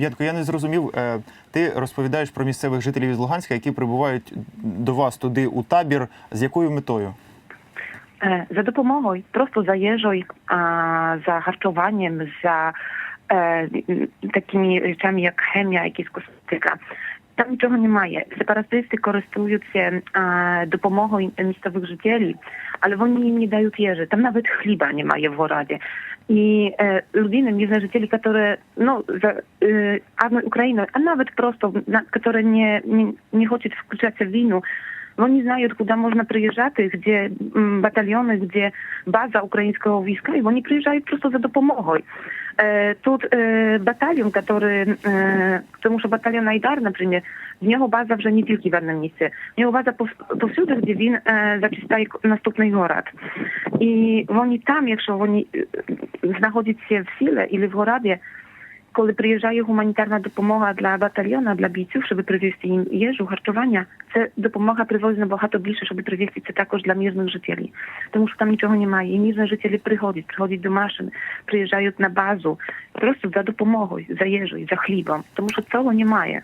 Ядко, я не зрозумів. Е, ти розповідаєш про місцевих жителів із Луганська, які прибувають до вас туди у табір. З якою метою? Е, за допомогою, просто за їжею, за харчуванням, за е, такими речами, як хемія, якісь косметика. Tam niczego nie ma maje. Separatyści korzystają się допомогą e, miejscowych życieli, ale oni im nie dają jeży. Tam nawet chleba nie maje w Oradzie. I e, ludziny, местных жителей, которые, ну, за e, одной Украиной, nawet prosto, na, które nie, nie, nie хочет включаться w winu, oni no znają, kuda można przyjeżdżaty, gdzie mm, bataliony, gdzie baza ukraińskiego wojska i oni przyjeżdżają prosto za dopomogą. E, tu e, batalion, który, e, któremu batalion Najdar, na przykład, w niego baza wrze nie tylko w jednym miejscu. W niego baza po, po wśród, gdzie win e, zaczynaje następny horad. I oni tam, jeszcze oni e, znachodzić się w sile ili w horadzie, Коли приїжджає гуманітарна допомога для батальйона для бійців, щоб привезти їм їжу, харчування, це допомога привозить набагато більше, щоб привезти це також для мирних жителів. Тому що там нічого немає. І мирні жителі приходять, приходять до машин, приїжджають на базу просто за допомогою, за їжею, за хлібом, тому що цього немає.